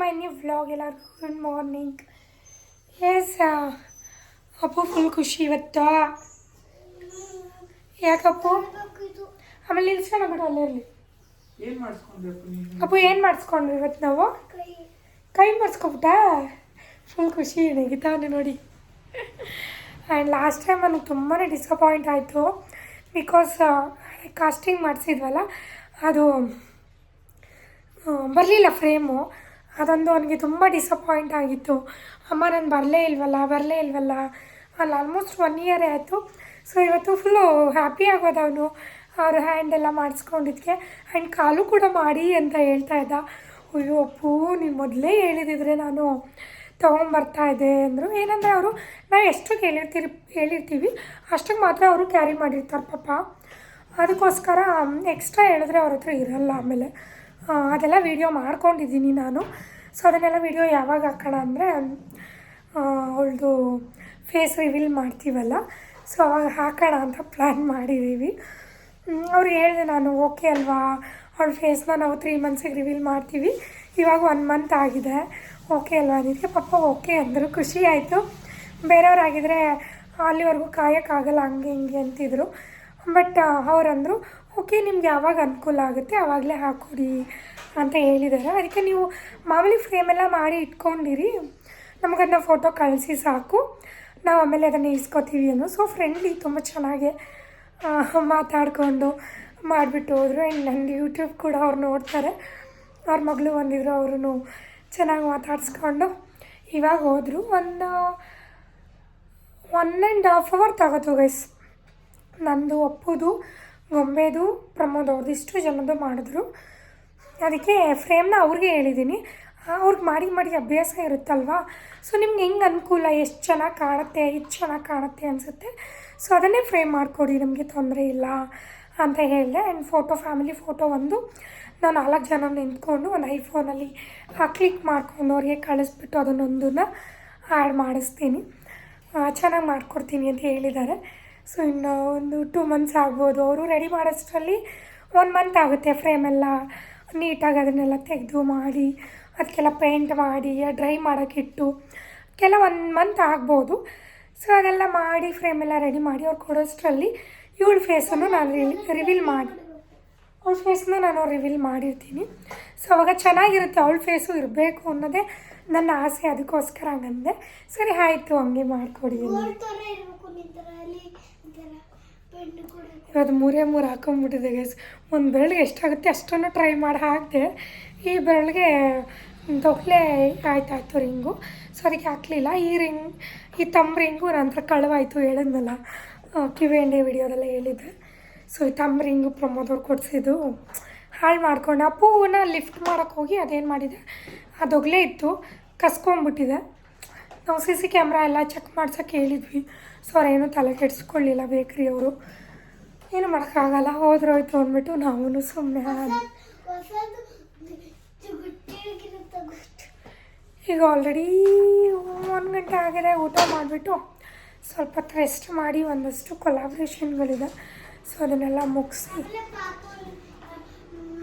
ಮೈ new vlog ಎಲ್ಲರಿಗೂ good morning yes Appu full ಖುಷಿ ಇವತ್ತು. ಯಾಕಪ್ಪು ಆಮೇಲೆ ನಿಲ್ಸೋಣ ಬಿಡು ಅಲ್ಲೇ ಇರಲಿ. ಅಪ್ಪು ಏನು ಮಾಡಿಸ್ಕೊಂಡ್ವಿ ಇವತ್ತು ನಾವು? ಕೈ ಮಾಡಿಸ್ಕೊಬಿಟ್ಟ ಫುಲ್ ಖುಷಿ ನೆಗಿತಾನೆ ನೋಡಿ. ಆ್ಯಂಡ್ ಲಾಸ್ಟ್ ಟೈಮ್ ನನಗೆ ತುಂಬಾ ಡಿಸಪಾಯಿಂಟ್ ಆಯಿತು. ಬಿಕಾಸ್ ಕಾಸ್ಟಿಂಗ್ ಮಾಡಿಸಿದ್ವಲ್ಲ ಅದು ಬರಲಿಲ್ಲ ಫ್ರೇಮು ಅದೊಂದು ಅವನಿಗೆ ತುಂಬ ಡಿಸಪಾಯಿಂಟ್ ಆಗಿತ್ತು. ಅಮ್ಮ ನಾನು ಬರಲೇ ಇಲ್ವಲ್ಲ ಬರಲೇ ಇಲ್ವಲ್ಲ? ಅಲ್ಲಿ ಆಲ್ಮೋಸ್ಟ್ ಒನ್ ಇಯರೇ ಆಯಿತು. ಸೊ ಇವತ್ತು ಫುಲ್ಲು ಹ್ಯಾಪಿ ಆಗೋದು ಅವನು. ಅವ್ರ ಹ್ಯಾಂಡ್ ಎಲ್ಲ ಮಾಡಿಸ್ಕೊಂಡಿದ್ಕೆ. ಆ್ಯಂಡ್ ಕಾಲು ಕೂಡ ಮಾಡಿ ಅಂತ ಹೇಳ್ತಾ ಇದ್ದ. ಅಯ್ಯೋ ಅಪ್ಪು, ನೀನು ಮೊದಲೇ ಹೇಳಿದಿದ್ರೆ ನಾನು ತೊಗೊಂಬರ್ತಾ ಇದ್ದೆ ಅಂದರು. ಏನಂದರೆ ಅವರು, ನಾವು ಎಷ್ಟು ಹೇಳಿರ್ತೀರಿ, ಹೇಳಿರ್ತೀವಿ ಅಷ್ಟಕ್ಕೆ ಮಾತ್ರ ಅವರು ಕ್ಯಾರಿ ಮಾಡಿರ್ತಾರೆ ಪಾಪ. ಅದಕ್ಕೋಸ್ಕರ ಎಕ್ಸ್ಟ್ರಾ ಹೇಳಿದ್ರೆ ಅವ್ರ ಹತ್ರ ಇರಲ್ಲ ಆಮೇಲೆ. ಅದೆಲ್ಲ ವೀಡಿಯೋ ಮಾಡ್ಕೊಂಡಿದ್ದೀನಿ ನಾನು. ಸೊ ಅದನ್ನೆಲ್ಲ ವೀಡಿಯೋ ಯಾವಾಗ ಹಾಕೋಣ ಅಂದರೆ ಅವಳದು ಫೇಸ್ ರಿವೀಲ್ ಮಾಡ್ತೀವಲ್ಲ? ಸೊ ಅವಾಗ ಹಾಕೋಣ ಅಂತ ಪ್ಲ್ಯಾನ್ ಮಾಡಿದ್ದೀವಿ ಅವ್ರು ಹೇಳಿದೆ ನಾನು ಓಕೆ ಅಲ್ವಾ? ಅವಳ ಫೇಸ್ನ ನಾವು ತ್ರೀ ಮಂತ್ಸಿಗೆ ರಿವೀಲ್ ಮಾಡ್ತೀವಿ. ಇವಾಗ ಒನ್ ಮಂತ್ ಆಗಿದೆ. ಓಕೆ ಅಲ್ವಾ ಅದಕ್ಕೆ ಪಾಪ ಓಕೆ ಅಂದರು. ಖುಷಿ ಆಯಿತು. ಬೇರೆಯವರಾಗಿದ್ದರೆ ಅಲ್ಲಿವರೆಗೂ ಕಾಯೋಕ್ಕಾಗಲ್ಲ, ಹಂಗೆ ಹಿಂಗೆ ಅಂತಿದ್ರು. ಬಟ್ ಅವರಂದರು ಓಕೆ, ನಿಮ್ಗೆ ಯಾವಾಗ ಅನುಕೂಲ ಆಗುತ್ತೆ ಆವಾಗಲೇ ಹಾಕ್ಕೊಡಿ ಅಂತ ಹೇಳಿದ್ದಾರೆ. ಅದಕ್ಕೆ ನೀವು ಮಾಮೂಲಿ ಫ್ರೇಮೆಲ್ಲ ಮಾಡಿ ಇಟ್ಕೊಂಡಿರಿ. ನಮಗದನ್ನ ಫೋಟೋ ಕಳಿಸಿ ಸಾಕು. ನಾವು ಆಮೇಲೆ ಅದನ್ನು ಇಸ್ಕೊತೀವಿ ಅನ್ನೋ. ಸೊ ಫ್ರೆಂಡ್ಲಿ ತುಂಬ ಚೆನ್ನಾಗೆ ಮಾತಾಡ್ಕೊಂಡು ಮಾತಾಡಿಕೊಂಡು ಮಾಡಿಬಿಟ್ಟು ಹೋದರು. ಆ್ಯಂಡ್ ನನ್ನ ಯೂಟ್ಯೂಬ್ ಕೂಡ ಅವ್ರು ನೋಡ್ತಾರೆ. ಅವ್ರ ಮಗಳು ಬಂದಿದ್ರು ಅವರು ಚೆನ್ನಾಗಿ ಮಾತಾಡಿಸ್ಕೊಂಡು ಇವಾಗ ಹೋದರು. ಒಂದು ಒನ್ ಆ್ಯಂಡ್ ಹಾಫ್ ಅವರ್ ತಗೋತು ಗೈಸ್ ನಂದು ಒಪ್ಪುದು. ಗೊಂಬೆದು ಪ್ರಮೋದ್ ಅವ್ರದ್ದು ಇಷ್ಟು ಜನದ್ದು ಮಾಡಿದ್ರು. ಅದಕ್ಕೆ ಫ್ರೇಮ್ನ ಅವ್ರಿಗೆ ಹೇಳಿದ್ದೀನಿ ಅವ್ರಿಗೆ ಮಾಡಿ ಮಾಡಿ ಅಭ್ಯಾಸ ಇರುತ್ತಲ್ವಾ? ಸೊ ನಿಮ್ಗೆ ಹೆಂಗೆ ಅನುಕೂಲ? ಎಷ್ಟು ಚೆನ್ನಾಗಿ ಕಾಣುತ್ತೆ? ಎಷ್ಟು ಚೆನ್ನಾಗಿ ಕಾಣುತ್ತೆ ಅನಿಸುತ್ತೆ. ಸೊ ಅದನ್ನೇ ಫ್ರೇಮ್ ಮಾಡಿಕೊಡಿ. ನಮಗೆ ತೊಂದರೆ ಇಲ್ಲ ಅಂತ ಹೇಳಿದೆ. ಆ್ಯಂಡ್ ಫೋಟೋ ಫ್ಯಾಮಿಲಿ ಫೋಟೋ ಒಂದು ನಾನು ನಾಲ್ಕು ಜನ ನಿಂತ್ಕೊಂಡು ಒಂದು ಐಫೋನಲ್ಲಿ ಕ್ಲಿಕ್ ಮಾಡ್ಕೊಂಡು ಅವ್ರಿಗೆ ಕಳಿಸ್ಬಿಟ್ಟು ಅದನ್ನೊಂದನ್ನು ಆ್ಯಡ್ ಮಾಡಿಸ್ತೀನಿ. ಚೆನ್ನಾಗಿ ಮಾಡಿಕೊಡ್ತೀನಿ ಅಂತ ಹೇಳಿದ್ದಾರೆ. ಸೊ ಇನ್ನು ಒಂದು ಟೂ ಮಂತ್ಸ್ ಆಗ್ಬೋದು. ಅವರು ರೆಡಿ ಮಾಡೋಷ್ಟರಲ್ಲಿ ಒನ್ ಮಂತ್ ಆಗುತ್ತೆ ಫ್ರೇಮೆಲ್ಲ ನೀಟಾಗಿ ಅದನ್ನೆಲ್ಲ ತೆಗೆದು ಮಾಡಿ ಅದಕ್ಕೆಲ್ಲ ಪೇಂಟ್ ಮಾಡಿ ಡ್ರೈ ಮಾಡೋಕ್ಕಿಟ್ಟು ಕೆಲ ಒನ್ ಮಂತ್ ಆಗ್ಬೋದು. ಸೊ ಅದೆಲ್ಲ ಮಾಡಿ ಫ್ರೇಮೆಲ್ಲ ರೆಡಿ ಮಾಡಿ ಅವ್ರು ಕೊಡೋಷ್ಟರಲ್ಲಿ ಇವಳ ಫೇಸನ್ನು ನಾನು ರಿವೀಲ್ ಮಾಡಿ ಅವಳ ಫೇಸನ್ನು ನಾನು ರಿವೀಲ್ ಮಾಡಿರ್ತೀನಿ. ಸೊ ಅವಾಗ ಚೆನ್ನಾಗಿರುತ್ತೆ ಅವಳ ಫೇಸು ಇರಬೇಕು ಅನ್ನೋದೇ ನನ್ನ ಆಸೆ, ಅದಕ್ಕೋಸ್ಕರ ಹಂಗಂದೆ. ಸರಿ, ಆಯಿತು, ಹಂಗೆ ಮಾಡಿಕೊಡಿ ಇವತ್ತು ಮೂರೇ ಮೂರು ಹಾಕೊಂಡ್ಬಿಟ್ಟಿದೆ ಗೈಸ್ ಒಂದು ಬೆರಳಿಗೆ ಎಷ್ಟಾಗುತ್ತೆ ಅಷ್ಟನ್ನು ಟ್ರೈ ಮಾಡಿ ಹಾಕಿದೆ, ಈ ಬೆರಳಿಗೆ ತೊಗಲೆ ಆಯ್ತಾಯ್ತು ರಿಂಗು. ಸೊ ಅದಕ್ಕೆ ಹಾಕಲಿಲ್ಲ. ಈ ರಿಂಗ್, ಈ ತಮ್ಮ ರಿಂಗು ನಂತರ ಕಳವಾಯಿತು ಹೇಳಿದ್ನಲ್ಲ ಕಿವಿ ಎಂಡೆ ವಿಡಿಯೋದೆಲ್ಲ ಹೇಳಿದ್ದೆ. ಸೊ ಈ ತಮ್ಮ ರಿಂಗು ಪ್ರಮೋದವ್ರು ಕೊಡಿಸಿದ್ದು. ಹಾಳು ಮಾಡ್ಕೊಂಡು ಆ ಪೂವನ್ನ ಲಿಫ್ಟ್ ಮಾಡೋಕ್ಕೋಗಿ ಅದೇನು ಮಾಡಿದೆ? ಅದೊಗಲೇ ಇತ್ತು, ಕಸ್ಕೊಂಬಿಟ್ಟಿದೆ. ನಾವು ಸಿ ಸಿ ಕ್ಯಾಮ್ರಾ ಎಲ್ಲ ಚೆಕ್ ಮಾಡ್ಸೋಕ್ಕೆ ಹೇಳಿದ್ವಿ. ಸೊ ಅವ್ರೇನು ತಲೆ ಕೆಡಿಸ್ಕೊಳ್ಳಿಲ್ಲ ಬೇಕ್ರಿ ಅವರು. ಏನು ಮಾಡೋಕ್ಕಾಗಲ್ಲ ಹೋದ್ರೋಯ್ತು ಅಂದ್ಬಿಟ್ಟು ನಾವು ಸುಮ್ಮನೆ ಈಗ ಆಲ್ರೆಡಿ ಒಂದು ಗಂಟೆ ಆಗಿದೆ ಊಟ ಮಾಡಿಬಿಟ್ಟು ಸ್ವಲ್ಪ ಹೊತ್ತು ರೆಸ್ಟ್ ಮಾಡಿ ಒಂದಷ್ಟು ಕೊಲಾಬ್ರೇಷನ್ಗಳಿದೆ ಸೊ ಅದನ್ನೆಲ್ಲ ಮುಗಿಸಿ ಆಮೇಲೆ ಪಾಪ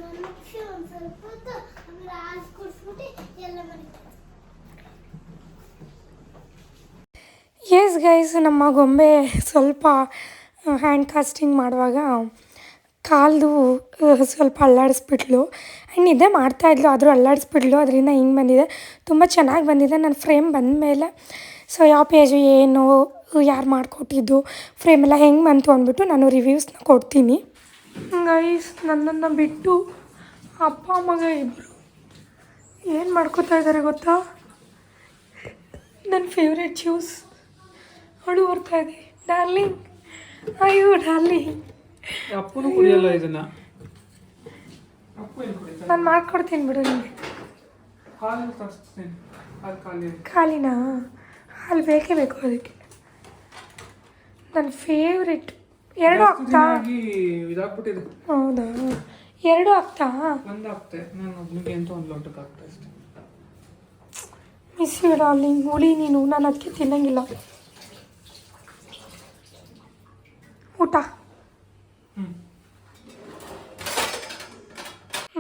ಮನುಷ್ಯ ಒಂದು ಸ್ವಲ್ಪ ಹೊತ್ತು ಆಮೇಲೆ ಹಾಲು ಕುಡಿಸ್ಬಿಟ್ಟು ಎಲ್ಲ ಬರೀತಾರೆ ಎಸ್ ಗೈಸ್ ನಮ್ಮ ಗೊಂಬೆ ಸ್ವಲ್ಪ ಹ್ಯಾಂಡ್ ಕಾಸ್ಟಿಂಗ್ ಮಾಡುವಾಗ ಕಾಲ್ದು ಸ್ವಲ್ಪ ಅಲ್ಲಾಡಿಸ್ಬಿಟ್ಲು. ಆ್ಯಂಡ್ ನಿದ್ದೆ ಮಾಡ್ತಾಯಿದ್ಲು ಆದರೂ ಅಲ್ಲಾಡಿಸ್ಬಿಟ್ಲು. ಅದರಿಂದ ಹಿಂಗೆ ಬಂದಿದೆ. ತುಂಬ ಚೆನ್ನಾಗಿ ಬಂದಿದೆ. ನನ್ನ ಫ್ರೇಮ್ ಬಂದ ಮೇಲೆ ಸೊ ಯಾವ ಪೇಜು ಏನು, ಯಾರು ಮಾಡಿಕೊಟ್ಟಿದ್ದು ಫ್ರೇಮ್ ಎಲ್ಲ ಹೆಂಗೆ ಬಂತು ಅಂದ್ಬಿಟ್ಟು ನಾನು ರಿವ್ಯೂಸ್ನ ಕೊಡ್ತೀನಿ. ಗೈಸ್ ನನ್ನನ್ನು ಬಿಟ್ಟು ಅಪ್ಪ, ಮಗ ಇಬ್ಬರು ಏನು ಮಾಡ್ಕೋತಾ ಇದ್ದಾರೆ ಗೊತ್ತಾ? ನನ್ನ ಫೇವ್ರೆಟ್ ಜ್ಯೂಸ್ ಅಳು ಬರ್ತಾ ಇದೆ ಡಾರ್ಲಿಂಗ್. ಅಯ್ಯೋ ಡಾರ್ಲಿಂಗ್. ಅಪ್ಪನು ಕುಡಿಯಲ್ಲ ಇದನ್ನ. ಅಪ್ಪು ಏನು ಕುಡಿತಾನೆ? ನಾನು ಮಾಡ್ಕೊಡ್ತೀನಿ ಬಿಡು ನಿಮಗೆ ಹಾಲು ತರಿಸ್ತೀನಿ. ಹಾಲು ಖಾಲಿ. ಖಾಲಿನಾ? ಹಾಲು ಬೇಕೇ ಬೇಕು ಅದಕ್ಕೆ. ನನ್ನ ಫೇವ್ರೆಟ್ ಎರಡು ಆಗ್ತಾ? ಇದಾಗ್ಬಿಟ್ಟಿದೆ. ಹೌದಾ? ಎರಡು ಆಗ್ತಾ? ಒಂದು ಆಗ್ತೆ. ನಾನು ಒಬ್ಬನಿಗೆ ಅಂತ ಒಂದು ಲೋಟಕ್ಕೆ ಆಗ್ತಾ ಅಷ್ಟೇ ಮಿಸ್ ಯು ಡಾರ್ಲಿಂಗ್. ಹುಳಿ ನೀನು. ನಾನು ಅದಕ್ಕೆ ತಿನ್ನಂಗಿಲ್ಲ. ಊಟ.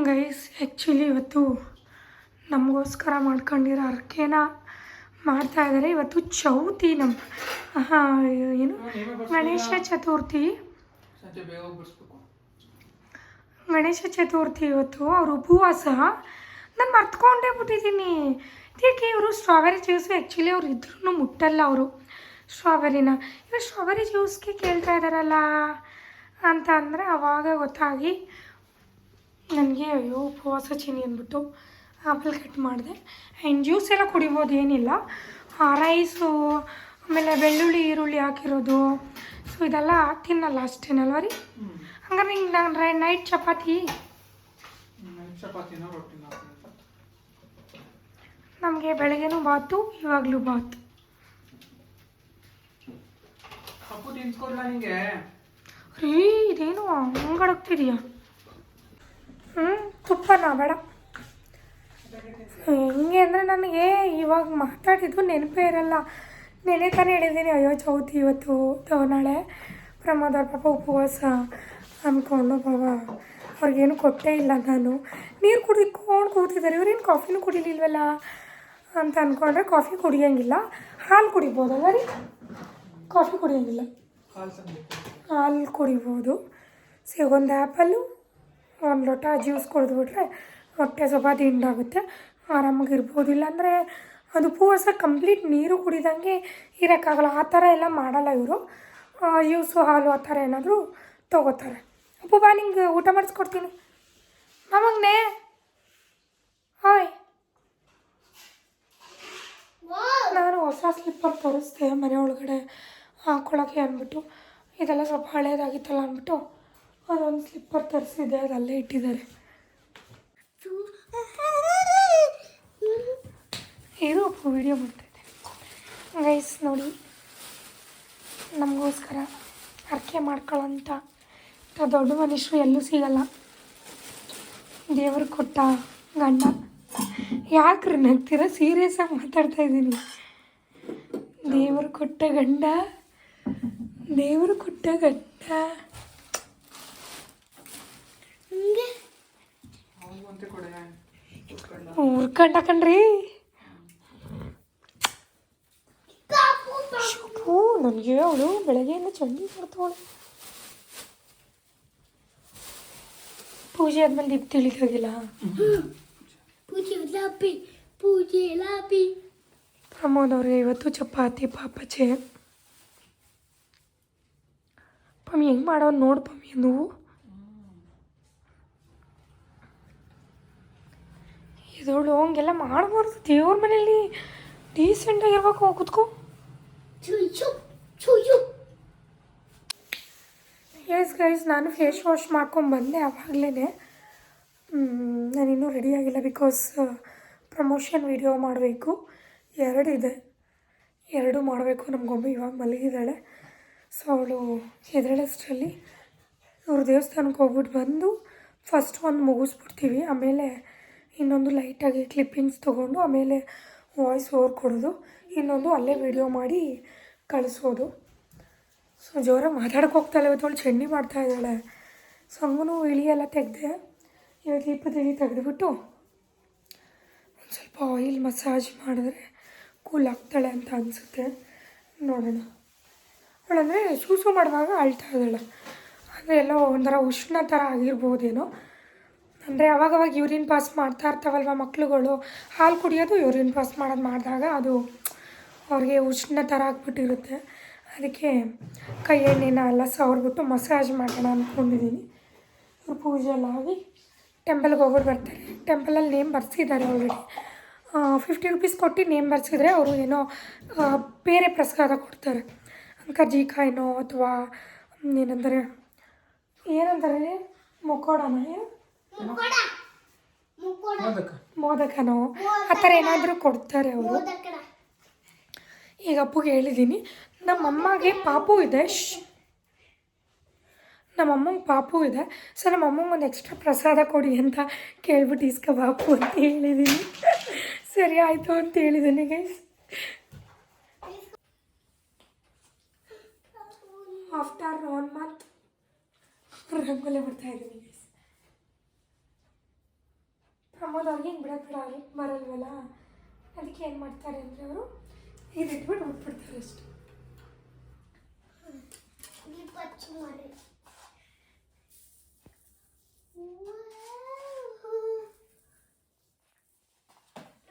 ಗೈಸ್ ಆ್ಯಕ್ಚುಲಿ ಇವತ್ತು ನಮಗೋಸ್ಕರ ಮಾಡ್ಕೊಂಡಿರೋ ಅರ್ಕೆನ ಮಾಡ್ತಾ ಇದ್ದಾರೆ. ಇವತ್ತು ಚೌತಿ ನಮ್ಮ ಏನು? ಗಣೇಶ ಚತುರ್ಥಿ. ಗಣೇಶ ಚತುರ್ಥಿ ಇವತ್ತು. ಅವರು ಉಪವಾಸ. ನಾನು ಮರ್ತ್ಕೊಂಡೇ ಬಿಟ್ಟಿದ್ದೀನಿ. ಇದಕ್ಕೆ ಇವರು ಸ್ಟ್ರಾಬೆರಿ ಜ್ಯೂಸು ಆ್ಯಕ್ಚುಲಿ ಅವ್ರು ಇದ್ರೂ ಮುಟ್ಟಲ್ಲ ಅವರು. ಸ್ಟ್ರಾಬೆರಿನ ಇವಾಗ ಸ್ಟ್ರಾಬೆರಿ ಜ್ಯೂಸ್ಗೆ ಕೇಳ್ತಾ ಇದ್ದಾರಲ್ಲ ಅಂತ ಅಂದರೆ ಆವಾಗ ಗೊತ್ತಾಗಿ ನನಗೆ ಅಯ್ಯೋ ಉಪವಾಸ ಚೀನಿ ಅಂದ್ಬಿಟ್ಟು ಆಪಲ್ ಕಟ್ ಮಾಡಿದೆ. ಆ್ಯಂಡ್ ಜ್ಯೂಸ್ ಎಲ್ಲ ಕುಡಿಬೋದು ಏನಿಲ್ಲ. ರೈಸು ಆಮೇಲೆ ಬೆಳ್ಳುಳ್ಳಿ ಈರುಳ್ಳಿ ಹಾಕಿರೋದು. ಸೊ ಇದೆಲ್ಲ ತಿನ್ನಲ್ಲ ಅಷ್ಟೇನಲ್ವ ರೀ? ಹಂಗಾರೆ ನಿಂಗೆ ನಾನು ನೈಟ್ ಚಪಾತಿ? ನಮಗೆ ಬೆಳಗ್ಗೆನೂ ಬಾತು ಇವಾಗಲೂ ಬಾತು. ಅಪ್ಪು ತಿನ್ಸ್ಕೊಡ್ಲ ನಿಂಗೆ ರೀ ಇದೇನು ಹಂಗಡಗ್ತಿದೆಯಾ ಹ್ಞೂ ತುಪ್ಪನ ಬೇಡ ಹೆಂಗೆ ಅಂದರೆ ನನಗೆ ಇವಾಗ ಮಾತಾಡಿದ್ದು ನೆನಪೇ ಇರಲ್ಲ. ನೆನೆ ತಾನೇ ಹೇಳಿದ್ದೀನಿ, ಅಯ್ಯೋ ಚೌತಿ ಇವತ್ತು ನಾಳೆ ಪ್ರಮೋದ್ ಪಾಪ ಉಪವಾಸ ಅಂದ್ಕೊಂಡು, ಪಾಪ ಅವ್ರಿಗೇನು ಕೊಟ್ಟೇ ಇಲ್ಲ ನಾನು. ನೀರು ಕುಡಿಕೊಂಡು ಕೂತಿದ್ದಾರೆ. ಇವ್ರೇನು ಕಾಫಿನೂ ಕುಡಿಲಿಲ್ವಲ್ಲ? ಅಂತ ಅಂದ್ಕೊಂಡ್ರೆ ಕಾಫಿ ಕುಡಿಯೋಂಗಿಲ್ಲ. ಹಾಲು ಕುಡಿಬೋದಲ್ಲ ರೀ ಕಾಫಿ ಕುಡಿಯೋಂಗಿಲ್ಲ. ಹಾಲು ಕುಡಿಬೋದು. ಸೊ ಒಂದು ಆ್ಯಪಲ್ಲು ಒಂದು ಲೋಟ ಜ್ಯೂಸ್ ಕುಡಿದ್ಬಿಟ್ರೆ ಹೊಟ್ಟೆ ಸ್ವಲ್ಪ ದಿಂಡಾಗುತ್ತೆ ಆರಾಮಾಗಿ ಇರ್ಬೋದು ಇಲ್ಲಾಂದರೆ ಅದು ಪೂರ್ಸ ಕಂಪ್ಲೀಟ್ ನೀರು ಕುಡಿದಂಗೆ ಇರೋಕ್ಕಾಗಲ್ಲ. ಆ ಥರ ಎಲ್ಲ ಮಾಡಲ್ಲ ಇವರು. ಜ್ಯೂಸು ಹಾಲು ಆ ಥರ ಏನಾದರೂ ತೊಗೋತಾರೆ. ಅಪ್ಪ ಬಾ ನಿಂಗೆ ಊಟ ಮಾಡಿಸ್ಕೊಡ್ತೀನಿ. ನಮಗ್ನೇ. ಹಾಯ್. ನಾನು ಹೊಸ ಸ್ಲಿಪ್ಪರ್ ತರಿಸ್ದೆ ಮನೆ ಒಳಗಡೆ. ಹಾಕ್ಕೊಳಕ್ಕೆ ಅಂದ್ಬಿಟ್ಟು, ಇದೆಲ್ಲ ಸ್ವಲ್ಪ ಹಳೇದಾಗಿತ್ತಲ್ಲ ಅಂದ್ಬಿಟ್ಟು, ಅದೊಂದು ಸ್ಲಿಪ್ಪರ್ ತರಿಸಿದೆ ಅದಲ್ಲೇ ಇಟ್ಟಿದ್ದಾರೆ. ಇರು ವಿಡಿಯೋ ಮಾಡ್ತಾಯಿದ್ದೆ ಗೈಸ್ ನೋಡಿ. ನಮಗೋಸ್ಕರ ಅರ್ಕೆ ಮಾಡ್ಕೊಳ್ಳೋಂಥ ದೊಡ್ಡ ಮನುಷ್ಯರು ಎಲ್ಲೂ ಸಿಗಲ್ಲ. ದೇವರು ಕೊಟ್ಟ ಗಂಡ. ಯಾಕ್ರಿ ನಗ್ತೀರ? ಸೀರಿಯಸ್ ಆಗಿ ಮಾತಾಡ್ತಾ ಇದ್ದೀನಿ. ದೇವರು ಕೊಟ್ಟ ಗಂಡ. ದೇವರು ಕೊಟ್ಟ ಘಟ್ಟ ಹಿಂಗೆ? ಅವ್ನಿಗೂ ಅಂತೆ ಕೊಡೆ ಕುತ್ಕೊಂಡ ಊರ್ಕಂಡ ಕಣ್ರಿ. ಶುಭು ನನಗೆ ಅವಳು ಬೆಳಗ್ಗೆಯಿಂದ ಚಂಡಿ ಕೊಡ್ತಾವಳು ಪೂಜೆ ಆದ್ಮೇಲೆ ದೀಪ ತಿಳಿದಾಗಿಲ್ಲ. ಪೂಜೆ ಲಾಪಿ ಪೂಜೆ ಲಾಪಿ ಪ್ರಮೋದ್ ಅವ್ರಿಗೆ ಇವತ್ತು ಚಪಾತಿ ಪಾಪಚೆ ಪಮ್ಮಿ ಹೆಂಗೆ ಮಾಡೋನು ನೋಡು ಪಮ್ಮಿ ನೀವು. ಇದೋಳು ಹಂಗೆಲ್ಲ ಮಾಡಬಾರ್ದು ದೇವ್ರ ಮನೇಲಿ ಡೀಸೆಂಟಾಗಿ ಆಗಿರ್ಬೇಕು ಕುತ್ಕೋ. ಎಸ್ ಗೈಸ್ ನಾನು ಫೇಸ್ ವಾಶ್ ಮಾಡ್ಕೊಂಬಂದೆ ಆವಾಗಲೇ ನಾನಿನ್ನೂ ರೆಡಿಯಾಗಿಲ್ಲ ಬಿಕಾಸ್ ಪ್ರಮೋಷನ್ ವಿಡಿಯೋ ಮಾಡಬೇಕು. ಎರಡು ಇದೆ. ಎರಡು ಮಾಡಬೇಕು ನಮ್ಗೊಮ್ಮೆ ಇವಾಗ ಮಲಗಿದ್ದಾಳೆ. ಸೊ ಅವಳು ಹೆದರಳಷ್ಟರಲ್ಲಿ ಇವ್ರ ದೇವಸ್ಥಾನಕ್ಕೆ ಹೋಗ್ಬಿಟ್ಟು ಬಂದು ಫಸ್ಟ್ ಒಂದು ಮುಗಿಸ್ಬಿಡ್ತೀವಿ. ಆಮೇಲೆ ಇನ್ನೊಂದು ಲೈಟಾಗಿ ಕ್ಲಿಪ್ಪಿಂಗ್ಸ್ ತೊಗೊಂಡು ಆಮೇಲೆ ವಾಯ್ಸ್ ಓವರ್ ಕೊಡೋದು. ಇನ್ನೊಂದು ಅಲ್ಲೇ ವಿಡಿಯೋ ಮಾಡಿ ಕಳಿಸೋದು. ಸೊ ಜೋರಾಗಿ ಮಾತಾಡಕ್ಕೆ ಹೋಗ್ತಾಳೆ ಇವತ್ತು ಅವಳು ಮಾಡ್ತಾ ಇದ್ದಾಳೆ. ಸೊ ಹಂಗೂ ಇಳಿ ಎಲ್ಲ ತೆಗೆದೆ ಇವತ್ತು ಇಪ್ಪತ್ತು ಇಳಿ ತೆಗೆದುಬಿಟ್ಟು ಒಂದು ಸ್ವಲ್ಪ ಆಯಿಲ್ ಮಸಾಜ್ ಮಾಡಿದ್ರೆ ಕೂಲ್ ಆಗ್ತಾಳೆ ಅಂತ ಅನಿಸುತ್ತೆ. ನೋಡೋಣ. ಅವಳಂದರೆ ಸೂಸು ಮಾಡುವಾಗ ಅಳ್ತಾ ಇದ್ದಾಳೆ. ಅಂದರೆ ಎಲ್ಲೋ ಒಂಥರ ಉಷ್ಣ ಥರ ಆಗಿರ್ಬೋದೇನೋ. ಅಂದರೆ ಅವಾಗವಾಗ ಯೂರಿನ್ ಪಾಸ್ ಮಾಡ್ತಾ ಇರ್ತಾವಲ್ವ ಮಕ್ಳುಗಳು? ಹಾಲು ಕುಡಿಯೋದು ಯೂರಿನ್ ಪಾಸ್ ಮಾಡೋದು ಮಾಡಿದಾಗ ಅದು ಅವ್ರಿಗೆ ಉಷ್ಣ ಥರ ಆಗಿಬಿಟ್ಟಿರುತ್ತೆ. ಅದಕ್ಕೆ ಕೈ ಎಣ್ಣೆನ ಎಲ್ಲ ಸವರ್ಬಿಟ್ಟು ಮಸಾಜ್ ಮಾಡೋಣ ಅಂದ್ಕೊಂಡಿದ್ದೀನಿ ಇವ್ರು ಪೂಜೆ ಎಲ್ಲ ಆಗಿ ಟೆಂಪಲ್ಗೆ ಹೋಗ್ಬಿಟ್ಟು ಬರ್ತಾರೆ ಟೆಂಪಲಲ್ಲಿ ನೇಮ್ ಬರ್ಸಿದ್ದಾರೆ ಆಲ್ರೆಡಿ ಫಿಫ್ಟಿ ರುಪೀಸ್ ಕೊಟ್ಟು ನೇಮ್ ಬರ್ಸಿದ್ರೆ ಅವರು ಏನೋ ಬೇರೆ ಪ್ರಸಾದ ಕೊಡ್ತಾರೆ. ಕರ್ಜಿಕಾಯಿನೋ ಅಥವಾ ಏನಂತಾರೆ ಏನಂತಾರೆ ಮೊಕೋಡನ ಮೋದಕನೋ? ಆ ಥರ ಏನಾದರೂ ಕೊಡ್ತಾರೆ ಅವರು? ಈಗ ಅಪ್ಪಗೆ ಹೇಳಿದ್ದೀನಿ ನಮ್ಮಮ್ಮಗೆ ಪಾಪು ಇದೆ. ಶ್ ನಮ್ಮಮ್ಮಂಗೆ ಪಾಪು ಇದೆ. ಸೊ ನಮ್ಮಮ್ಮಂಗೆ ಒಂದು ಎಕ್ಸ್ಟ್ರಾ ಪ್ರಸಾದ ಕೊಡಿ ಅಂತ ಕೇಳ್ಬಿಟ್ಟು ಇಸ್ಕ ಬಾಪು ಅಂತ ಹೇಳಿದ್ದೀನಿ. ಸರಿ ಆಯಿತು ಅಂತ ಹೇಳಿದ್ದೀನಿ guys after one month rangoli ಬಿಡ್ತಾ ಇದ್ದೀನಿ ಗೈಸ್ ಪ್ರಮೋದವ್ರಿಗೆ ಹಿಂಗೆ ಬಿಡಕ್ಕೆ ಬಿಡ ಬರಲ್ವಲ್ಲ? ಅದಕ್ಕೆ ಏನು ಮಾಡ್ತಾರೆ ಅಂದರೆ ಅವರು ಇದಿಟ್ಬಿಟ್ಟು ಬಿಟ್ಬಿಡ್ತಾರೆ ಅಷ್ಟು. ಮಾಡಿ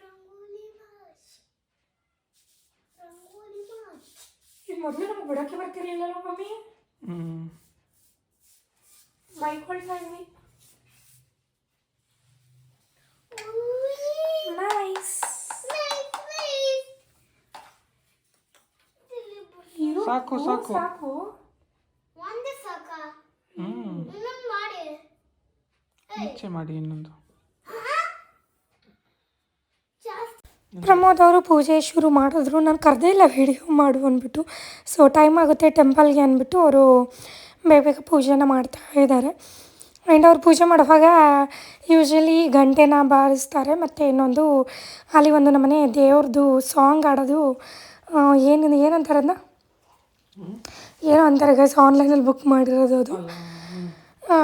ರಂಗೋಲಿ ಮಾಸ್ ರಂಗೋಲಿ ಮಾಸ್ ಇದು ಮೊದಲು ನಮ್ಗೆ ಬಿಡೋಕ್ಕೆ ಬರ್ತಿರ್ಲಿಲ್ಲಲ್ಲ ಮಮ್ಮಿ? ಹ್ಞೂ ಬೈಕೊಳ್ತಾ ಇದ್ವಿ ನೈಸ್ ಸಾಕು, ಸಾಕು. ಸಾಕು. ಒಂದೇ ಸಾಕ? ಹ್ಞೂ ಇನ್ನೊಂದು ಮಾಡಿ. ಮುಚ್ಚೆ ಮಾಡಿ ಇನ್ನೊಂದು ಜಾಸ್ತಿ ಪ್ರಮೋದ್ ಅವರು ಪೂಜೆ ಶುರು ಮಾಡಿದ್ರು. ನಾನು ಕರೆದೇ ಇಲ್ಲ ವೀಡಿಯೋ ಮಾಡು ಅಂದ್ಬಿಟ್ಟು. ಸೊ ಟೈಮ್ ಆಗುತ್ತೆ ಟೆಂಪಲ್ಗೆ ಅಂದ್ಬಿಟ್ಟು ಅವರು ಬೇಗ ಬೇಗ ಪೂಜೆನ ಮಾಡ್ತಾ ಇದ್ದಾರೆ. ಆ್ಯಂಡ್ ಅವ್ರು ಪೂಜೆ ಮಾಡುವಾಗ ಯೂಶ್ವಲಿ ಗಂಟೆನ ಬಾರಿಸ್ತಾರೆ. ಮತ್ತು ಇನ್ನೊಂದು ಅಲ್ಲಿ ಒಂದು ನಮ್ಮನೆ ದೇವ್ರದ್ದು ಸಾಂಗ್ ಆಡೋದು ಏನು ಏನಂತಾರೆ ಏನೋ ಅಂತಾರೆ ಗೈಸ್ ಆನ್ಲೈನಲ್ಲಿ ಬುಕ್ ಮಾಡಿರೋದು ಅದು.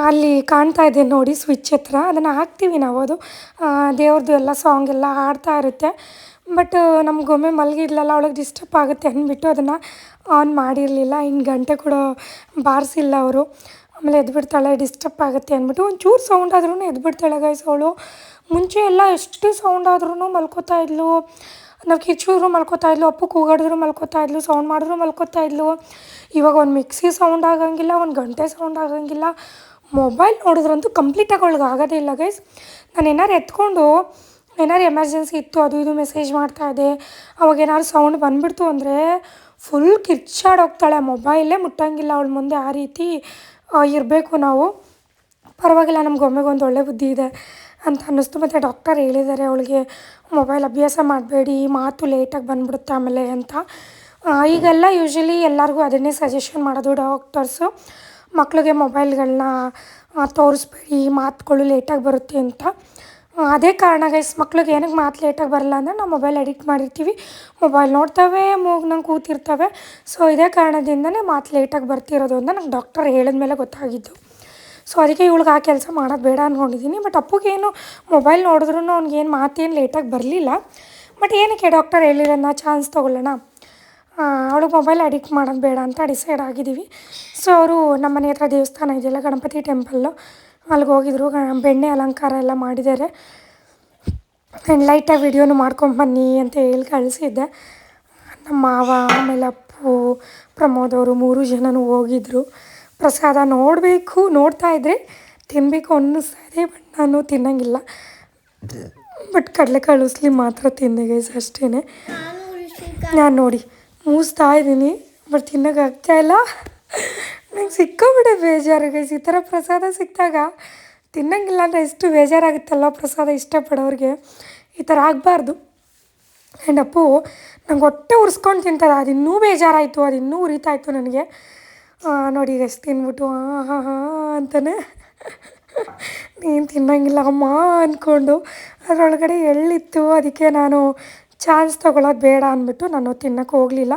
ಅಲ್ಲಿ ಕಾಣ್ತಾ ಇದೆ ನೋಡಿ ಸ್ವಿಚ್ ಹತ್ರ. ಅದನ್ನು ಹಾಕ್ತೀವಿ ನಾವು. ಅದು ದೇವ್ರದ್ದು ಎಲ್ಲ ಸಾಂಗ್ ಎಲ್ಲ ಹಾಡ್ತಾ ಇರುತ್ತೆ. ಬಟ್ ನಮಗೊಮ್ಮೆ ಗೊಮ್ಮೆ ಮಲಗಿದ್ಲಲ್ಲ ಅವಳಿಗೆ ಡಿಸ್ಟರ್ಬ್ ಆಗುತ್ತೆ ಅಂದ್ಬಿಟ್ಟು ಅದನ್ನು ಆನ್ ಮಾಡಿರಲಿಲ್ಲ. ಇನ್ನು ಗಂಟೆ ಕೂಡ ಬಾರಿಸಿಲ್ಲ ಅವರು. ಆಮೇಲೆ ಎದ್ಬಿಡ್ತಾಳೆ ಡಿಸ್ಟರ್ಬ್ ಆಗುತ್ತೆ ಅಂದ್ಬಿಟ್ಟು. ಒಂಚೂರು ಸೌಂಡ್ ಆದ್ರೂ ಎದ್ಬಿಡ್ತಾಳೆ ಗೈಸ್ ಅವಳು. ಮುಂಚೆ ಎಲ್ಲ ಎಷ್ಟು ಸೌಂಡ್ ಆದ್ರೂ ಮಲ್ಕೋತಾ ಇದ್ಲು. ನಾವು ಕಿಚ್ಚಿದ್ರು ಮಲ್ಕೋತಾ ಇದ್ಲು, ಅಪ್ಪು ಕೂಗಾಡಿದ್ರು ಮಲ್ಕೋತಾ ಇದ್ಲು ಸೌಂಡ್ ಮಾಡಿದ್ರು ಮಲ್ಕೋತಾ ಇದ್ಲು. ಇವಾಗ ಒಂದು ಮಿಕ್ಸಿ ಸೌಂಡ್ ಆಗಂಗಿಲ್ಲ, ಒಂದು ಗಂಟೆ ಸೌಂಡ್ ಆಗಂಗಿಲ್ಲ. ಮೊಬೈಲ್ ನೋಡಿದ್ರಂತೂ ಕಂಪ್ಲೀಟಾಗಿ ಅವಳಿಗೆ ಆಗೋದೇ ಇಲ್ಲ ಗೈಸ್ ನಾನು ಏನಾರು ಎತ್ಕೊಂಡು ಏನಾರು ಎಮರ್ಜೆನ್ಸಿ ಇತ್ತು, ಅದು ಇದು ಮೆಸೇಜ್ ಮಾಡ್ತಾ ಇದೆ ಅವಾಗ ಏನಾದ್ರು ಸೌಂಡ್ ಬಂದ್ಬಿಡ್ತು ಅಂದರೆ ಫುಲ್ ಕಿರ್ಚಾಡೋಗ್ತಾಳೆ ಮೊಬೈಲೇ ಮುಟ್ಟಂಗಿಲ್ಲ ಅವಳ ಮುಂದೆ ಆ ರೀತಿ ಇರಬೇಕು ನಾವು. ಪರವಾಗಿಲ್ಲ ನಮ್ಮ ಒಮ್ಮೆಗೆ ಒಂದು ಒಳ್ಳೆ ಬುದ್ಧಿ ಇದೆ ಅಂತ ಅನ್ನಿಸ್ತು. ಮತ್ತು ಡಾಕ್ಟರ್ ಹೇಳಿದ್ದಾರೆ ಅವಳಿಗೆ, ಮೊಬೈಲ್ ಅಭ್ಯಾಸ ಮಾಡಬೇಡಿ ಮಾತು ಲೇಟಾಗಿ ಬಂದ್ಬಿಡುತ್ತೆ ಆಮೇಲೆ ಅಂತ. ಈಗೆಲ್ಲ ಯೂಶ್ವಲಿ ಎಲ್ಲರಿಗೂ ಅದನ್ನೇ ಸಜೆಷನ್ ಮಾಡೋದು ಡಾಕ್ಟರ್ಸು ಮಕ್ಕಳಿಗೆ ಮೊಬೈಲ್ಗಳನ್ನ ತೋರಿಸ್ಬೇಡಿ, ಮಾತುಗಳು ಲೇಟಾಗಿ ಬರುತ್ತೆ ಅಂತ. ಅದೇ ಕಾರಣ ಗೈಸ್ ಮಕ್ಳಿಗೆ ಏನಕ್ಕೆ ಮಾತು ಲೇಟಾಗಿ ಬರಲ್ಲ ಅಂದರೆ ನಾವು ಮೊಬೈಲ್ ಅಡಿಕ್ಟ್ ಮಾಡಿರ್ತೀವಿ. ಮೊಬೈಲ್ ನೋಡ್ತವೆ, ಮೂಗ್ನಂಗೆ ಕೂತಿರ್ತವೆ. ಸೊ ಇದೇ ಕಾರಣದಿಂದನೇ ಮಾತು ಲೇಟಾಗಿ ಬರ್ತಿರೋದು ಅಂತ ನಂಗೆ ಡಾಕ್ಟರ್ ಹೇಳಿದ ಮೇಲೆ ಗೊತ್ತಾಗಿದ್ದು. ಸೊ ಅದಕ್ಕೆ ಇವಳಿಗೆ ಆ ಕೆಲಸ ಮಾಡೋದು ಬೇಡ ಅಂದ್ಕೊಂಡಿದ್ದೀನಿ ಬಟ್ ಅಪ್ಪಗೇನು ಮೊಬೈಲ್ ನೋಡಿದ್ರೂ ಅವ್ನಿಗೇನು ಮಾತೇನು ಲೇಟಾಗಿ ಬರಲಿಲ್ಲ. ಬಟ್ ಏನಕ್ಕೆ ಡಾಕ್ಟರ್ ಹೇಳಿರೋಣ ಚಾನ್ಸ್ ತೊಗೊಳ್ಳೋಣ? ಅವಳಿಗೆ ಮೊಬೈಲ್ ಅಡಿಕ್ಟ್ ಮಾಡೋದು ಬೇಡ ಅಂತ ಡಿಸೈಡ್ ಆಗಿದ್ದೀವಿ. ಸೊ ಅವರು ನಮ್ಮ ಮನೆ ಹತ್ರ ದೇವಸ್ಥಾನ ಇದೆಯಲ್ಲ ಗಣಪತಿ ಟೆಂಪಲ್ಲು ಅಲ್ಲಿಗೆ ಹೋಗಿದ್ರು ಬೆಣ್ಣೆ ಅಲಂಕಾರ ಎಲ್ಲ ಮಾಡಿದ್ದಾರೆ. ಆ್ಯಂಡ್ ಲೈಟಾಗಿ ವಿಡಿಯೋನು ಮಾಡ್ಕೊಂಬನ್ನಿ ಅಂತ ಹೇಳಿ ಕಳಿಸಿದ್ದೆ. ನಮ್ಮ ಮಾವ ಆಮೇಲೆ ಅಪ್ಪು ಪ್ರಮೋದ್ ಅವರು ಮೂರು ಜನನೂ ಹೋಗಿದ್ರು. ಪ್ರಸಾದ ನೋಡಬೇಕು ನೋಡ್ತಾ ಇದ್ದರೆ ತಿನ್ನಬೇಕು ಅನ್ನಿಸ್ತಾ ಇದೆ ಬಟ್ ನಾನು ತಿನ್ನಂಗಿಲ್ಲ. ಬಟ್ ಕಡಲೆ ಕಳುಸ್ಲಿ ಮಾತ್ರ ತಿಂದೆ ಗೈಸ್ ಅಷ್ಟೇ ನಾನು ನೋಡಿ. ಮೂಸ್ತಾ ಇದ್ದೀನಿ, ಬಟ್ ತಿನ್ನೋಕ್ಕಾಗ್ತಾ ಇಲ್ಲ. ನಂಗೆ ಸಿಕ್ಕೋಬಿಟ್ಟೆ ಬೇಜಾರು ಗೈಸ್ ಈ ಥರ ಪ್ರಸಾದ ಸಿಕ್ಕಿದಾಗ ತಿನ್ನಂಗಿಲ್ಲ ಅಂದರೆ ಎಷ್ಟು ಬೇಜಾರಾಗುತ್ತಲ್ಲ ಪ್ರಸಾದ ಇಷ್ಟಪಡೋರಿಗೆ. ಈ ಥರ ಆಗಬಾರ್ದು. ಆ್ಯಂಡ್ ಅಪ್ಪು, ನಂಗೆ ಹೊಟ್ಟೆ ಉರ್ಸ್ಕೊಂಡು ತಿಂತಾರೆ. ಅದು ಇನ್ನೂ ಬೇಜಾರಾಯಿತು, ಅದು ಇನ್ನೂ ಉರಿತಾಯಿತ್ತು ನನಗೆ. ನೋಡಿ ಈಗ ಎಷ್ಟು ತಿನ್ಬಿಟ್ಟು ಹಾಂ ಹಾಂ, ಅಂತಾನೆ. ನೀನು ತಿನ್ನಂಗಿಲ್ಲ ಅಮ್ಮ ಅಂದ್ಕೊಂಡು ಅದರೊಳಗಡೆ ಎಳ್ಳಿತ್ತು, ಅದಕ್ಕೆ ನಾನು ಚಾನ್ಸ್ ತೊಗೊಳೋದು ಬೇಡ ಅಂದ್ಬಿಟ್ಟು ನಾನು ತಿನ್ನೋಕೆ ಹೋಗಲಿಲ್ಲ.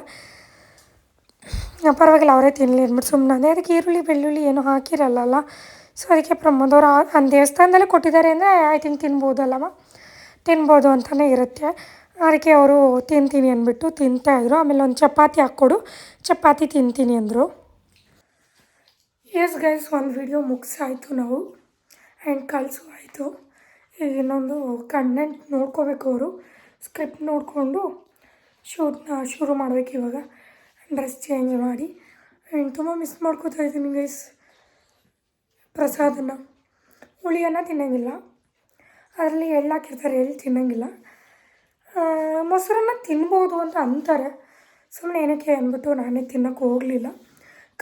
ಪರವಾಗಿಲ್ಲ, ಅವರೇ ತಿನ್ನಲಿ ಅಂದ್ಬಿಟ್ಟು ಸುಮ್ಮನೆ ಅದೇ. ಅದಕ್ಕೆ ಈರುಳ್ಳಿ, ಬೆಳ್ಳುಳ್ಳಿ ಏನೂ ಹಾಕಿರಲ್ಲಲ್ಲ. ಸೊ ಅದಕ್ಕೆ ಪ್ರಮೋದವ್ರು ಆ ಆ ದೇವಸ್ಥಾನದಲ್ಲೇ ಕೊಟ್ಟಿದ್ದಾರೆ ಅಂದರೆ ಐ ತಿಂಕ್ ತಿನ್ಬೋದಲ್ಲವ? ತಿನ್ಬೋದು ಅಂತಲೇ ಇರುತ್ತೆ. ಅದಕ್ಕೆ ಅವರು ತಿಂತೀನಿ ಅಂದ್ಬಿಟ್ಟು ತಿಂತಾಯಿದ್ರು ಆಮೇಲೆ ಒಂದು ಚಪಾತಿ ಹಾಕ್ಕೊಡು, ಚಪಾತಿ ತಿಂತೀನಿ ಅಂದರು. ಎಸ್ ಗೈಸ್ ಒಂದು ವಿಡಿಯೋ ಮುಗಿಸಾಯಿತು ನಾವು. ಆ್ಯಂಡ್ ಕಲಸು ಆಯಿತು. ಈಗ ಇನ್ನೊಂದು ಕಂಟೆಂಟ್ ನೋಡ್ಕೋಬೇಕು ಅವರು. ಸ್ಕ್ರಿಪ್ಟ್ ನೋಡಿಕೊಂಡು ಶೂಟ್ನ ಶುರು ಮಾಡಬೇಕು ಇವಾಗ. ಡ್ರೆಸ್ ಚೇಂಜ್ ಮಾಡಿ. ಆ್ಯಂಡ್ ತುಂಬ ಮಿಸ್ ಮಾಡ್ಕೋತಾ ಇದ್ದೀನಿ ಗೈಸ್ ಪ್ರಸಾದನ. ಹುಳಿಯನ್ನ ತಿನ್ನೋಂಗಿಲ್ಲ. ಅದರಲ್ಲಿ ಎಳ್ಳು ಹಾಕಿರ್ತಾರೆ, ಎಳ್ಳು ತಿನ್ನೋಂಗಿಲ್ಲ. ಮೊಸರನ್ನ ತಿನ್ಬೋದು ಅಂತ ಅಂತಾರೆ. ಸುಮ್ಮನೆ ಏನಕ್ಕೆ ಅಂದ್ಬಿಟ್ಟು ನಾನೇ ತಿನ್ನೋಕ್ಕೆ ಹೋಗಲಿಲ್ಲ.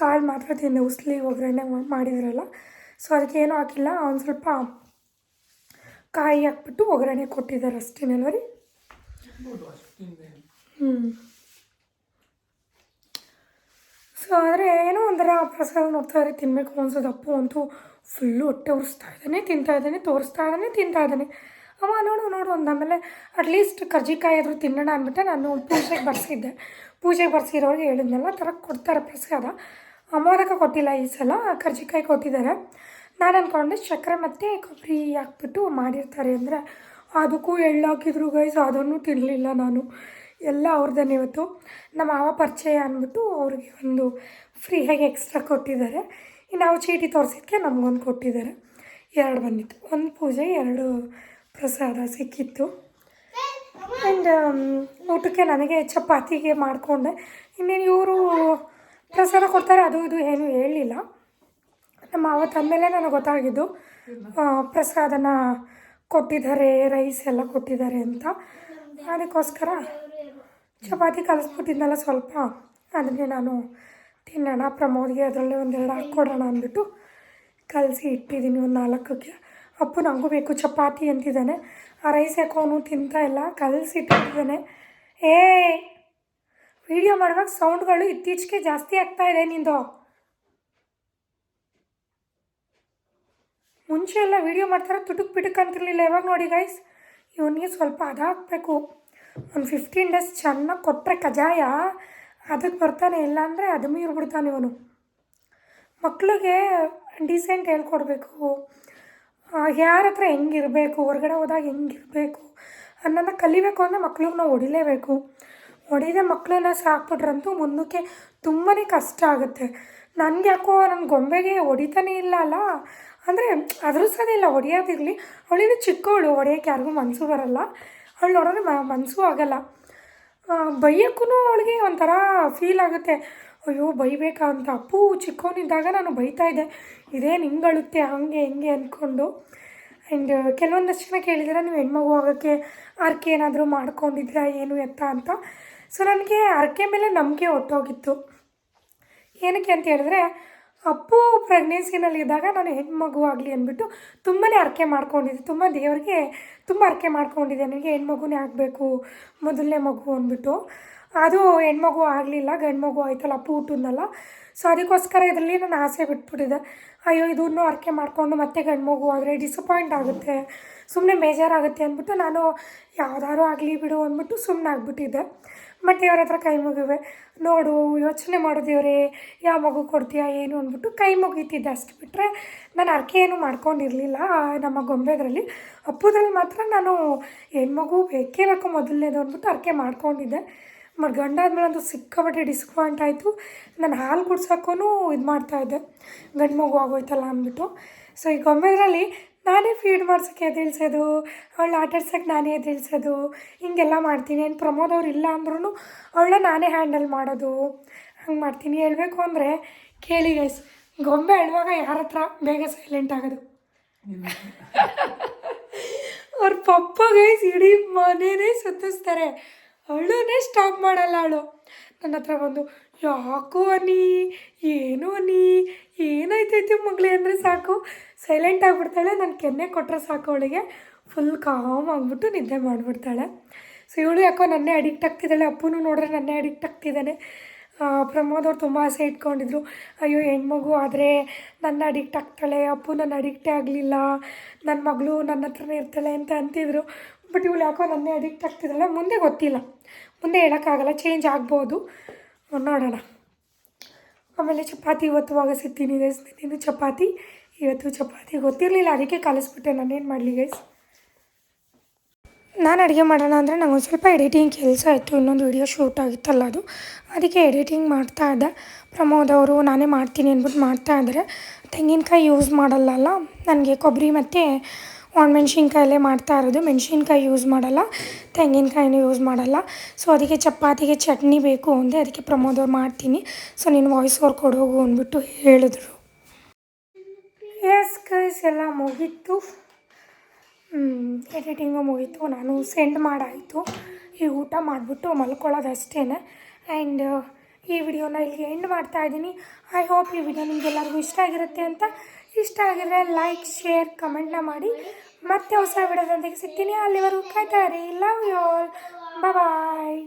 ಕಾಳು ಮಾತ್ರ ತಿಂದೆ, ಉಸ್ಲಿ ಒಗ್ಗರಣೆ ಮಾಡಿದ್ರಲ್ಲ. ಸೊ ಅದಕ್ಕೆ ಏನೂ ಹಾಕಿಲ್ಲ. ಒಂದು ಸ್ವಲ್ಪ ಕಾಯಿ ಹಾಕ್ಬಿಟ್ಟು ಒಗ್ಗರಣೆ ಕೊಟ್ಟಿದ್ದಾರೆ ಅಷ್ಟೇ ರೀ ಸೊ, ಆದರೆ ಏನೋ ಒಂಥರ ಪ್ರಸಾದ ನೋಡ್ತಾ ಇದ್ರೆ ತಿನ್ನಬೇಕು ಅನ್ಸೋದು. ಅಪ್ಪು ಅಂತೂ ಫುಲ್ಲು ಹೊಟ್ಟೆ ಉರಿಸ್ತಾ ಇದ್ದಾನೆ, ತಿಂತಾ ಇದ್ದಾನೆ, ತೋರಿಸ್ತಾ ಇದ್ದಾನೆ, ತಿಂತಾ ಇದ್ದಾನೆ. ಅವ ನೋಡು ನೋಡು ಅಂದ ಆಮೇಲೆ ಅಟ್ಲೀಸ್ಟ್ ಕರ್ಜಿಕಾಯಿ ಆದರೂ ತಿನ್ನೋಣ ಅಂದ್ಬಿಟ್ಟು ನಾನು ಪೂಜೆಗೆ ಬರ್ಸಿದ್ದೆ. ಪೂಜೆಗೆ ಬರ್ಸಿರೋರಿಗೆ ಹೇಳಿದ್ನಲ್ಲ ಥರ ಕೊಡ್ತಾರೆ ಪ್ರಸಾದ. ಅಮೋದಕ ಕೊಟ್ಟಿಲ್ಲ ಈ ಸಲ ಕರ್ಜಿಕಾಯಿ ಕೊಟ್ಟಿದ್ದಾರೆ. ನಾನು ಅಂದ್ಕೊಂಡೆ ಸಕ್ಕರೆ ಮತ್ತು ಕೊಬ್ಬರಿ ಹಾಕ್ಬಿಟ್ಟು ಮಾಡಿರ್ತಾರೆ ಅಂದರೆ ಅದಕ್ಕೂ ಎಳ್ಳು ಹಾಕಿದ್ರು ಗೈಸ್ ಅದನ್ನು ತಿನ್ನಲಿಲ್ಲ ನಾನು. ಎಲ್ಲ ಅವ್ರದ್ದೇನೆ ಇವತ್ತು. ನಮ್ಮ ಮಾವ ಪರಿಚಯ ಅಂದ್ಬಿಟ್ಟು ಅವ್ರಿಗೆ ಒಂದು ಫ್ರೀಯಾಗಿ ಎಕ್ಸ್ಟ್ರಾ ಕೊಟ್ಟಿದ್ದಾರೆ. ಇನ್ನು ನಾವು ಚೀಟಿ ತೋರಿಸಿದ್ಕೆ ನಮಗೊಂದು ಕೊಟ್ಟಿದ್ದಾರೆ. ಎರಡು ಬಂದಿತ್ತು. ಒಂದು ಪೂಜೆ, ಎರಡು ಪ್ರಸಾದ ಸಿಕ್ಕಿತ್ತು. ಆ್ಯಂಡ್ ಊಟಕ್ಕೆ ನನಗೆ ಚಪಾತಿಗೆ ಮಾಡಿಕೊಂಡೆ. ಇನ್ನೇನು ಇವರು ಪ್ರಸಾದ ಕೊಡ್ತಾರೆ, ಅದು ಇದು ಏನು ಹೇಳಲಿಲ್ಲ ನಮ್ಮ ಮಾವ ತಂದಮೇಲೆ ನನಗೆ ಗೊತ್ತಾಗಿದ್ದು ಪ್ರಸಾದನ ಕೊಟ್ಟಿದ್ದಾರೆ ರೈಸ್ ಎಲ್ಲ ಕೊಟ್ಟಿದ್ದಾರೆ ಅಂತ. ಅದಕ್ಕೋಸ್ಕರ ಚಪಾತಿ ಕಲಿಸ್ಬಿಟ್ಟಿದ್ನಲ್ಲ ಸ್ವಲ್ಪ. ಅದನ್ನೇ ನಾನು ತಿನ್ನೋಣ, ಪ್ರಮೋದ್ಗೆ ಅದರಲ್ಲೇ ಒಂದೆರಡು ಹಾಕ್ಕೊಡೋಣ ಅಂದ್ಬಿಟ್ಟು ಕಲಸಿ ಇಟ್ಟಿದ್ದೀನಿ ಒಂದು ನಾಲ್ಕಕ್ಕೆ. ಅಪ್ಪು ನನಗೂ ಬೇಕು ಚಪಾತಿ ಅಂತಿದ್ದಾನೆ. ಆ ರೈಸ್ ಯಾಕೋ ಅವನು ತಿಂತಾ ಇಲ್ಲ, ಕಲಸಿ ಇಟ್ಟಿದ್ದಾನೆ. ಏ ವಿಡಿಯೋ ಮಾಡುವಾಗ ಸೌಂಡ್ಗಳು ಇತ್ತೀಚೆಗೆ ಜಾಸ್ತಿ ಆಗ್ತಾ ಇದೆ ನಿಂದು. ಮುಂಚೆ ಎಲ್ಲ ವೀಡಿಯೋ ಮಾಡ್ತಾರೆ, ತುಟುಕ್ ಪಿಟುಕ್ ಅಂತಿರಲಿಲ್ಲ. ಯಾವಾಗ ನೋಡಿ ಗೈಸ್ ಇವನಿಗೆ ಸ್ವಲ್ಪ ಅದಾಗಬೇಕು ಒಂದು ಫಿಫ್ಟೀನ್ ಡೇಸ್ ಚೆನ್ನಾಗಿ ಕೊಟ್ಟರೆ ಕಜಾಯ ಅದಕ್ಕೆ ಬರ್ತಾನೆ ಇಲ್ಲ ಅಂದರೆ ಅದು ಮೀರ್ಬಿಡ್ತಾನೆ ಇವನು. ಮಕ್ಕಳಿಗೆ ಡೀಸೆಂಟ್ ಹೇಳ್ಕೊಡ್ಬೇಕು. ಯಾರ ಹತ್ರ ಹೆಂಗಿರಬೇಕು, ಹೊರಗಡೆ ಹೋದಾಗ ಹೆಂಗಿರಬೇಕು ಅನ್ನೋದನ್ನ ಕಲಿಬೇಕು ಅಂದರೆ ಮಕ್ಳಿಗೆ ನಾವು ಹೊಡಿಲೇಬೇಕು. ಹೊಡಿದ ಮಕ್ಕಳನ್ನ ಸಾಕ್ಬಿಟ್ರಂತೂ ಮುಂದಕ್ಕೆ ತುಂಬಾ ಕಷ್ಟ ಆಗುತ್ತೆ. ನನಗೆ ಯಾಕೋ ನನ್ನ ಗೊಂಬೆಗೆ ಹೊಡಿತಾನೇ ಇಲ್ಲ ಅಲ್ಲ ಅಂದರೆ ಅದ್ರಸೋದೇ ಇಲ್ಲ ಹೊಡೆಯೋದಿರಲಿ ಅವಳಿನ ಚಿಕ್ಕವಳು ಹೊಡೆಯೋಕ್ಕೆ ಯಾರಿಗೂ ಮನಸ್ಸು ಬರಲ್ಲ. ಅವಳು ನೋಡಿದ್ರೆ ಮನಸ್ಸು ಆಗಲ್ಲ. ಬೈಯೋಕ್ಕೂ ಅವಳಿಗೆ ಒಂಥರ ಫೀಲ್ ಆಗುತ್ತೆ. ಅಯ್ಯೋ, ಬೈಬೇಕಾ ಅಂತ. ಅಪ್ಪು ಚಿಕ್ಕವನಿದ್ದಾಗ ನಾನು ಬೈತಾ ಇದ್ದೆ. ಇದೇನು ಹಿಂಗಳುತ್ತೆ ಹಾಗೆ, ಹೆಂಗೆ ಅಂದ್ಕೊಂಡು ಆ್ಯಂಡ್ ಕೆಲವೊಂದಷ್ಟು ಜನ ಕೇಳಿದ್ರೆ, ನೀವು ಹೆಣ್ಮಗು ಆಗೋಕ್ಕೆ ಅರ್ಕೆ ಏನಾದರೂ ಮಾಡ್ಕೊಂಡಿದ್ರಾ, ಏನು ಎತ್ತ? ಅಂತ. ಸೊ ನನಗೆ ಅರ್ಕೆ ಮೇಲೆ ನಂಬಿಕೆ ಹೊಟ್ಟೋಗಿತ್ತು ಏನಕ್ಕೆ ಅಂತ ಹೇಳಿದ್ರೆ ಅಪ್ಪು ಪ್ರೆಗ್ನೆನ್ಸಿನಲ್ಲಿ ಇದ್ದಾಗ ನಾನು ಹೆಣ್ಮಗು ಆಗಲಿ ಅಂದ್ಬಿಟ್ಟು ತುಂಬಾ ಅರ್ಕೆ ಮಾಡ್ಕೊಂಡಿದ್ದೆ. ತುಂಬ ದೇವರಿಗೆ ತುಂಬ ಅರ್ಕೆ ಮಾಡ್ಕೊಂಡಿದ್ದೆ. ನನಗೆ ಹೆಣ್ಮಗುನೇ ಆಗಬೇಕು, ಮೊದಲನೇ ಮಗು ಅಂದ್ಬಿಟ್ಟು. ಅದು ಹೆಣ್ಮಗು ಆಗಲಿಲ್ಲ ಗಂಡು ಮಗು ಆಯ್ತಲ್ಲ, ಅಪ್ಪು ಹುಟ್ಟಿದ್ನಲ್ಲ. ಸೊ ಅದಕ್ಕೋಸ್ಕರ ಇದರಲ್ಲಿ ನಾನು ಆಸೆ ಬಿಟ್ಬಿಟ್ಟಿದೆ ಅಯ್ಯೋ ಇದನ್ನು ಅರ್ಕೆ ಮಾಡಿಕೊಂಡು ಮತ್ತೆ ಗಂಡು ಮಗು ಆದರೆ ಡಿಸಪಾಯಿಂಟ್ ಆಗುತ್ತೆ ಸುಮ್ಮನೆ ಮೇಜಾರಾಗುತ್ತೆ ಅಂದ್ಬಿಟ್ಟು ನಾನು ಯಾವ್ದಾದ್ರು ಆಗಲಿ ಬಿಡು ಅಂದ್ಬಿಟ್ಟು ಸುಮ್ಮನೆ ಆಗ್ಬಿಟ್ಟಿದ್ದೆ. ಬಟ್ ದೇವ್ರ ಹತ್ರ ಕೈ ಮುಗಿವೆ. ನೋಡು, ಯೋಚನೆ ಮಾಡು ದೇವರೇ, ಯಾವ ಮಗು ಕೊಡ್ತೀಯಾ, ಏನು ಅಂದ್ಬಿಟ್ಟು ಕೈ ಮುಗೀತಿದ್ದೆ ಅಷ್ಟು ಬಿಟ್ಟರೆ ನಾನು ಅರ್ಕೆ ಏನು ಮಾಡ್ಕೊಂಡಿರಲಿಲ್ಲ. ನಮ್ಮ ಗೊಂಬೆದ್ರಲ್ಲಿ, ಅಪ್ಪುದ್ರಲ್ಲಿ ಮಾತ್ರ ನಾನು ಹೆಣ್ಮಗು ಬೇಕೇ ಬೇಕು ಮೊದಲನೇದು ಅಂದ್ಬಿಟ್ಟು ಅರ್ಕೆ ಮಾಡ್ಕೊಂಡಿದ್ದೆ. ಬಟ್ ಗಂಡಾದ್ಮೇಲೆ ಅಂತೂ ಸಿಕ್ಕಾಪಟ್ಟೆ ಡಿಸ್ಪಾಯಿಂಟ್ ಆಯಿತು. ನಾನು ಹಾಲು ಕುಡ್ಸೋಕ್ಕೂ ಇದು ಮಾಡ್ತಾಯಿದ್ದೆ ಗಂಡು ಮಗು ಆಗೋಯ್ತಲ್ಲ ಅಂದ್ಬಿಟ್ಟು. ಸೊ ಈ ಗೊಂಬೆದ್ರಲ್ಲಿ ನಾನೇ ಫೀಡ್ ಮಾಡ್ಸೋಕ್ಕೆ ಎದ್ದೇಳ್ಸೋದು ಅವಳು ಆಟಾಡ್ಸೋಕ್ಕೆ ನಾನೇ ಎದ್ದೇಳ್ಸೋದು ಹಿಂಗೆಲ್ಲ ಮಾಡ್ತೀನಿ. ಏನು ಪ್ರಮೋದ್ ಅವ್ರು ಇಲ್ಲ ಅಂದ್ರೂ ಅವಳನ್ನ ನಾನೇ ಹ್ಯಾಂಡಲ್ ಮಾಡೋದು. ಹಂಗೆ ಮಾಡ್ತೀನಿ. ಹೇಳಬೇಕು ಅಂದರೆ ಕೇಳಿ ಗೈಸ್ ಗೊಂಬೆ ಅಳುವಾಗ ಯಾರ ಹತ್ರ ಬೇಗ ಸೈಲೆಂಟ್ ಆಗೋದು? ಅವ್ರ ಪಪ್ಪ ಗೈಸ್ ಇಡೀ ಮನೇನೇ ಸುತ್ತಿಸ್ತಾರೆ. ಅವಳನ್ನೇ ಸ್ಟಾಪ್ ಮಾಡಲ್ಲ ಅವಳು. ನನ್ನ ಹತ್ರ ಬಂದು ಯಾಕೋ ಅನಿ ಏನು ಅನಿ ಏನಾಯ್ತೈತಿ ಮಗಳೇ ಅಂದರೆ ಸಾಕು? ಸೈಲೆಂಟ್ ಆಗಿಬಿಡ್ತಾಳೆ, ನಾನು ಕೆನ್ನೆ ಕೊಟ್ಟರೆ ಸಾಕು ಅವಳಿಗೆ. ಫುಲ್ ಕಾಮ್ ಆಗಿಬಿಟ್ಟು ನಿದ್ದೆ ಮಾಡಿಬಿಡ್ತಾಳೆ. ಸೊ ಇವಳು ಯಾಕೋ ನನ್ನೇ ಅಡಿಕ್ಟ್ ಆಗ್ತಿದ್ದಾಳೆ, ಅಪ್ಪನೂ ನೋಡಿದ್ರೆ ನನ್ನೇ ಅಡಿಕ್ಟ್ ಆಗ್ತಿದ್ದಾನೆ. ಪ್ರಮೋದ್ ಅವ್ರು ತುಂಬ ಆಸೆ ಇಟ್ಕೊಂಡಿದ್ರು. ಅಯ್ಯೋ, ಹೆಣ್ಮಗು ಆದರೆ ನನ್ನ ಅಡಿಕ್ಟ್ ಆಗ್ತಾಳೆ, ಅಪ್ಪು ನನ್ನ ಅಡಿಕ್ಟೇ ಆಗಲಿಲ್ಲ ನನ್ನ ಮಗಳು ನನ್ನ ಹತ್ರನೇ ಇರ್ತಾಳೆ ಅಂತ ಅಂತಿದ್ರು. ಬಟ್ ಇವಳು ಯಾಕೋ ನನ್ನೇ ಅಡಿಕ್ಟ್ ಆಗ್ತಿದ್ದಾಳೆ, ಮುಂದೆ ಗೊತ್ತಿಲ್ಲ. ಮುಂದೆ ಹೇಳೋಕ್ಕಾಗಲ್ಲ ಚೇಂಜ್ ಆಗ್ಬೋದು. ನೋಡೋಣ. ಆಮೇಲೆ ಚಪಾತಿ ಇವತ್ತು ಆಗ ಸಿಗ್ತೀನಿ ಗೈಸ್ ಚಪಾತಿ. ಇವತ್ತು ಚಪಾತಿ ಗೊತ್ತಿರಲಿಲ್ಲ, ಅದಕ್ಕೆ ಕಲಿಸ್ಬಿಟ್ಟೆ. ನಾನೇನು ಮಾಡಲಿ ಗೈಸ್ ನಾನು ಅಡುಗೆ ಮಾಡೋಣ ಅಂದರೆ ನಂಗೆ ಒಂದು ಸ್ವಲ್ಪ ಎಡಿಟಿಂಗ್ ಕೆಲಸ ಇತ್ತು ಇನ್ನೊಂದು ವಿಡಿಯೋ ಶೂಟ್ ಆಗಿತ್ತಲ್ಲ ಅದು. ಅದಕ್ಕೆ ಎಡಿಟಿಂಗ್ ಮಾಡ್ತಾ ಇದ್ದೆ. ಪ್ರಮೋದ್ ಅವರು, ನಾನೇ ಮಾಡ್ತೀನಿ ಅಂದ್ಬಿಟ್ಟು ಮಾಡ್ತಾ ಇದ್ದಾರೆ. ತೆಂಗಿನಕಾಯಿ ಯೂಸ್ ಮಾಡಲ್ಲಲ್ಲ ನನಗೆ ಕೊಬ್ಬರಿ ಮತ್ತು ಒಣಮೆಣ್ಸಿನ್ಕಾಯಲ್ಲೇ ಮಾಡ್ತಾ ಇರೋದು. ಮೆಣಸಿನ್ಕಾಯಿ ಯೂಸ್ ಮಾಡಲ್ಲ, ತೆಂಗಿನಕಾಯಿನೂ ಯೂಸ್ ಮಾಡಲ್ಲ. ಸೊ ಅದಕ್ಕೆ ಚಪಾತಿಗೆ ಚಟ್ನಿ ಬೇಕು ಅಂದೆ, ಅದಕ್ಕೆ ಪ್ರಮೋದ್ ಅವ್ರು ಮಾಡ್ತೀನಿ. ಸೊ ನೀನು ವಾಯ್ಸ್ ಓವರ್ ಕೊಡೋಗು ಅಂದ್ಬಿಟ್ಟು ಹೇಳಿದ್ರು. ಎಸ್ ಗೈಸ್ ಎಲ್ಲ ಮುಗೀತು. ಎಡಿಟಿಂಗು ಮುಗೀತು. ನಾನು ಸೆಂಡ್ ಮಾಡಾಯಿತು. ಈ ಊಟ ಮಾಡಿಬಿಟ್ಟು ಮಲ್ಕೊಳ್ಳೋದು ಅಷ್ಟೇ ಆ್ಯಂಡ್ ಈ ವಿಡಿಯೋನ ಇಲ್ಲಿ ಎಂಡ್ ಮಾಡ್ತಾ ಇದ್ದೀನಿ. ಐ ಹೋಪ್ ಈ ವಿಡಿಯೋ ನಿಮಗೆಲ್ಲರಿಗೂ ಇಷ್ಟ ಆಗಿರುತ್ತೆ ಅಂತ ಇಷ್ಟ ಆಗಿದ್ರೆ ಲೈಕ್ ಶೇರ್ ಕಮೆಂಟ್ನ ಮಾಡಿ. ಮತ್ತೆ ಹೊಸ ವಿಡಿಯೋದೊಂದಿಗೆ ಸಿಗ್ತೀನಿ. ಅಲ್ಲಿವರೆಗೂ ಕಾಯ್ತಾ ಇರಿ. Love you all bye